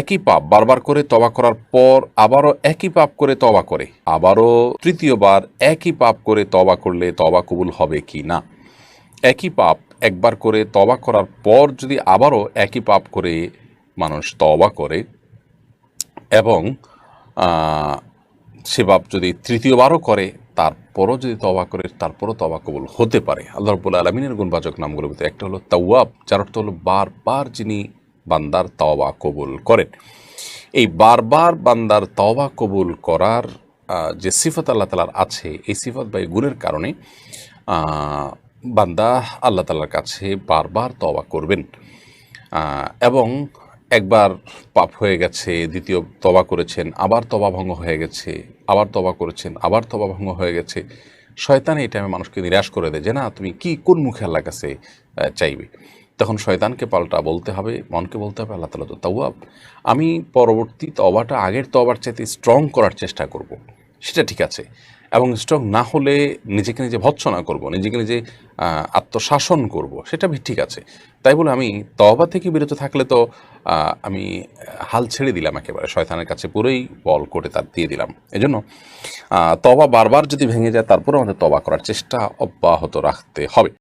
একই পাপ বারবার করে তবা করার পর আবারও একই পাপ করে তবা করে, আবারও তৃতীয়বার একই পাপ করে তবা করলে তবা কবুল হবে কি না? একই পাপ একবার করে তবা করার পর যদি আবারও একই পাপ করে মানুষ তবা করে এবং সে পাপ যদি তৃতীয়বারও করে, তারপরও যদি তবা করে, তারপরও তবা কবুল হতে পারে। আল্লাহ রব্বুল আলমিনের গুণবাচক নামগুলোর ভিতরে একটা হলো তাওয়াব, যার অর্থ হলো বারবার যিনি বান্দার তওবা কবুল করেন। এই বারবার বান্দার তওবা কবুল করার যে সিফত আল্লাহ তালার আছে, এই সিফত বা এই গুণের কারণে বান্দা আল্লাহ তালার কাছে বারবার তওবা করবেন। এবং একবার পাপ হয়ে গেছে, দ্বিতীয় তবা করেছেন, আবার তবা ভঙ্গ হয়ে গেছে, আবার তবা করেছেন, আবার তবা ভঙ্গ হয়ে গেছে, শয়তান এই টাইমে মানুষকে নিরাশ করে দেয় যে, না, তুমি কি কোন মুখে আল্লাহর কাছে চাইবে? তখন শয়তানকে পাল্টা বলতে হবে, মনকে বলতে হবে, আল্লাহ তালা তো তাওয়াব। আমি পরবর্তী তবাটা আগের তবার চাইতে স্ট্রং করার চেষ্টা করব। সেটা ঠিক আছে। এবং স্ট্রং না হলে নিজেকে নিজে ভৎসনা করব, নিজেকে নিজে আত্মশাসন করব, সেটা ঠিক আছে। তাই বলে আমি তবা থেকে বিরত থাকলে তো আমি হাল ছেড়ে দিলাম একেবারে, শয়তানের কাছে পুরোই বল করে তার দিয়ে দিলাম। এজন্য তবা বারবার যদি ভেঙে যায় তারপরে আমাদের তবা করার চেষ্টা অব্যাহত রাখতে হবে।